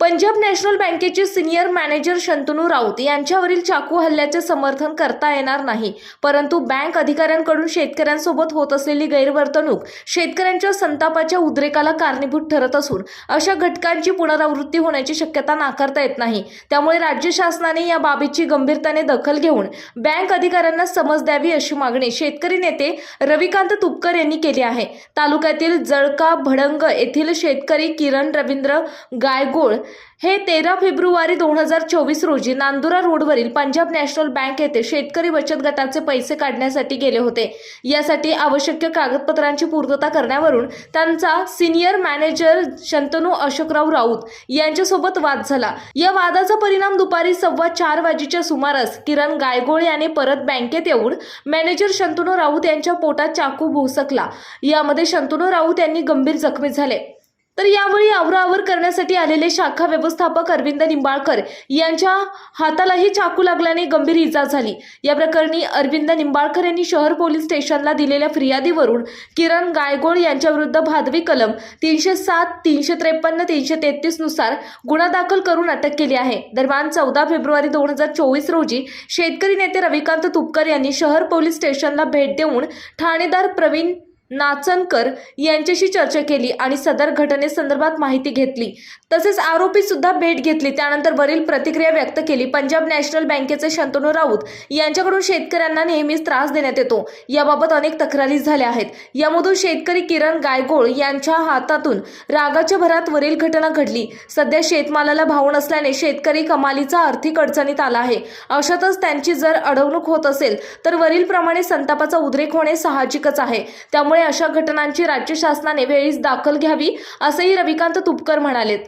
Punjab national बँकेचे senior manager Shantanu Raut यांच्यावरील चाकू हल्ल्याचे समर्थन करता येणार नाही. परंतु बँक अधिकाऱ्यांकडून शेतकऱ्यांसोबत होत असलेली गैरवर्तणूक शेतकऱ्यांच्या संतापाच्या उद्रेकाला कारणीभूत ठरत असून अशा घटकांची पुनरावृत्ती होण्याची शक्यता नाकारता येत नाही. त्यामुळे राज्य शासनाने या बाबीची गंभीरतेने दखल घेऊन बँक अधिकाऱ्यांना समज द्यावी अशी मागणी शेतकरी नेते रविकांत तुपकर यांनी केली आहे. तालुक्यातील जळका भडंग येथील शेतकरी किरण रवींद्र गायगोळ हे तेरा फेब्रुवारी दोन हजार चोवीस रोजी नांदुरा रोडवरील पंजाब नॅशनल बँक येथे शेतकरी बचत गटाचे पैसे काढण्यासाठी गेले होते. यासाठी आवश्यक कागदपत्रांची पूर्तता करण्यावरून त्यांचा सिनियर मॅनेजर शंतनू अशोकराव राऊत यांच्यासोबत वाद झाला. या वादाचा परिणाम दुपारी सव्वा चार वाजेच्या सुमारास किरण गायगोळ याने परत बँकेत येऊन मॅनेजर शंतनू राऊत यांच्या पोटात चाकू भोसकला. यामध्ये शंतनू राऊत यांनी गंभीर जखमी झाले. तर यावेळी आवराआवर करण्यासाठी आलेले शाखा व्यवस्थापक अरविंद निंबाळकर यांच्या हातालाही चाकू लागल्याने गंभीर इजा झाली. या प्रकरणी अरविंद निंबाळकर यांनी शहर पोलीस स्टेशनला दिलेल्या फिर्यादीवरून किरण गायगोळ यांच्याविरुद्ध भादवी कलम तीनशे सात तीनशे त्रेपन्न तीनशे तेहतीसनुसार गुन्हा दाखल करून अटक केली आहे. दरम्यान चौदा फेब्रुवारी दोन हजार चोवीस रोजी शेतकरी नेते रविकांत तुपकर यांनी शहर पोलीस स्टेशनला भेट देऊन ठाणेदार प्रवीण नाचनकर यांच्याशी चर्चा केली आणि सदर घटनेसंदर्भात माहिती घेतली. तसेच आरोपी सुद्धा भेट घेतली. त्यानंतर वरील प्रतिक्रिया व्यक्त केली. पंजाब नॅशनल बँकेचे शंतनू राऊत यांच्याकडून शेतकऱ्यांना नेहमीच त्रास देण्यात येतो. याबाबत अनेक तक्रारी झाल्या आहेत. यामधून शेतकरी किरण गायगोळ यांच्या हातातून रागाच्या भरात वरील घटना घडली. सध्या शेतमालाला भाव नसल्याने शेतकरी कमालीचा आर्थिक अडचणीत आला आहे. अशातच त्यांची जर अडवणूक होत असेल तर वरीलप्रमाणे संतापाचा उद्रेक होणे साहजिकच आहे. त्यामुळे अशा घटनांची राज्य शासनाने वेळीच दाखल घ्यावी असंही रविकांत तुपकर म्हणालेत.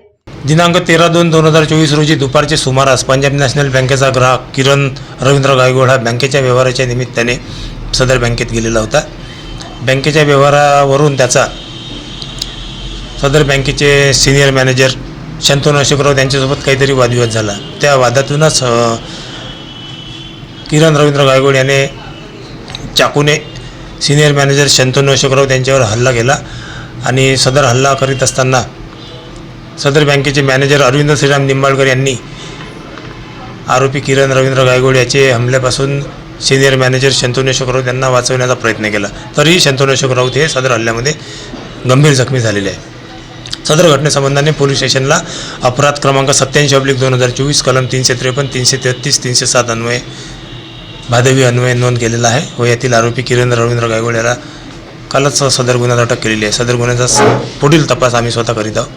दिनांक तेरा दोन दोन हजार चोवीस रोजी दुपारचे सुमारास पंजाब नॅशनल बँकेचा ग्राहक किरण रवींद्र गायगोड हा बँकेच्या व्यवहाराच्या निमित्ताने सदर बँकेत गेलेला होता. बँकेच्या व्यवहारावरून त्याचा सदर बँकेचे सिनियर मॅनेजर शंतनू अशोकराव यांच्यासोबत काहीतरी वादविवाद झाला. त्या वादातूनच किरण रवींद्र गायगोड याने चाकूने सिनियर मॅनेजर शंतनू अशोकराव यांच्यावर हल्ला केला आणि सदर हल्ला करीत असताना सदर बँकेचे मॅनेजर अरविंद श्रीराम निंबाळकर यांनी आरोपी किरण रवींद्र गायगोड याचे हमल्यापासून सिनियर मॅनेजर शंतनू राऊत यांना वाचवण्याचा प्रयत्न केला. तरीही शंतनू राऊत हे सदर हल्ल्यामध्ये गंभीर जखमी झालेले आहे सदर घटनेसंबंधाने पोलीस स्टेशनला अपराध क्रमांक सत्याऐंशी अब्लिक दोन हजार चोवीस कलम तीनशे त्रेपन्न तीनशे तेहतीस तीनशे सात अन्वये भादवी अन्वये नोंद केलेला आहे. व यातील आरोपी किरण रवींद्र गायगोड याला कालच सदर गुन्ह्यात अटक केलेली आहे. सदर गुन्ह्याचा पुढील तपास आम्ही स्वतः करीत आहोत.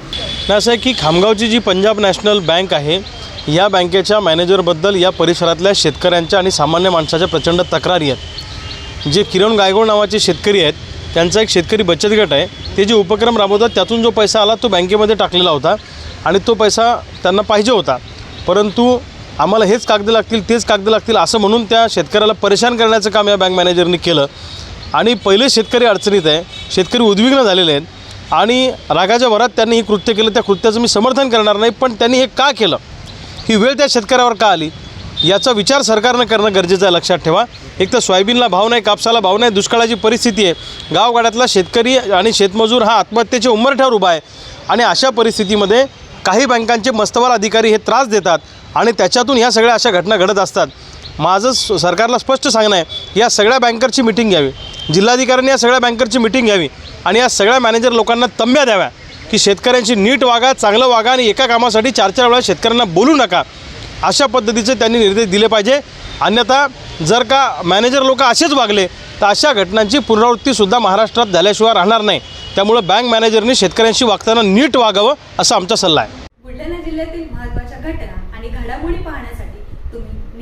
नाही असं आहे की खामगावची जी पंजाब नॅशनल बँक आहे या बँकेच्या मॅनेजरबद्दल या परिसरातल्या शेतकऱ्यांच्या आणि सामान्य माणसाच्या प्रचंड तक्रारी आहेत. जे किरण गायगोड नावाचे शेतकरी आहेत त्यांचा एक शेतकरी बचत गट आहे. ते जे उपक्रम राबवतात त्यातून जो पैसा आला तो बँकेमध्ये टाकलेला होता आणि तो पैसा त्यांना पाहिजे होता. परंतु आम्हाला हेच कागद लागतील तेच कागद लागतील असं म्हणून त्या शेतकऱ्याला परेशान करण्याचं काम या बँक मॅनेजरनी केलं. आणि पहिले शेतकरी अडचणीत आहे. शेतकरी उद्विग्न झालेले आहेत. आणि रागाच्या भरात त्यांनी हे कृत्य केलं. त्या कृत्याचं मी समर्थन करणार नाही पण त्यांनी हे का केलं? ही वेळ त्या शेतकऱ्यावर का आली? याचा विचार सरकारनं करणं गरजेचं आहे. लक्षात ठेवा. एक तर सोयाबीनला भाव नाही कापसाला भाव नाही दुष्काळाची परिस्थिती आहे. गावगाड्यातला शेतकरी आणि शेतमजूर हा आत्महत्येच्या उंबरठ्यावर उभा आहे. आणि अशा परिस्थितीमध्ये काही बँकांचे मस्तवार अधिकारी हे त्रास देतात आणि त्याच्यातून ह्या सगळ्या अशा घटना घडत असतात. माझं स- सरकारला स्पष्ट सांगणं आहे या सगळ्या बँकरची मिटिंग घ्यावी. जिल्हाधिकाऱ्यांनी या सगळ्या बँकरची मिटिंग घ्यावी आणि या सगळ्या मॅनेजर लोकांना तंब्या द्याव्या की शेतकऱ्यांशी नीट वागा चांगलं वागा आणि एका कामासाठी चार चार वेळा शेतकऱ्यांना बोलू नका. अशा पद्धतीचे त्यांनी निर्देश दिले पाहिजे. अन्यथा जर का मॅनेजर लोक असेच वागले तर अशा घटनांची पुनरावृत्तीसुद्धा महाराष्ट्रात झाल्याशिवाय राहणार नाही. त्यामुळं बँक मॅनेजरनी शेतकऱ्यांशी वागताना नीट वागावं असा आमचा सल्ला आहे. बुलढाणा जिल्ह्यातील महत्त्वाच्या घटना आणि घडामोडी पाहण्या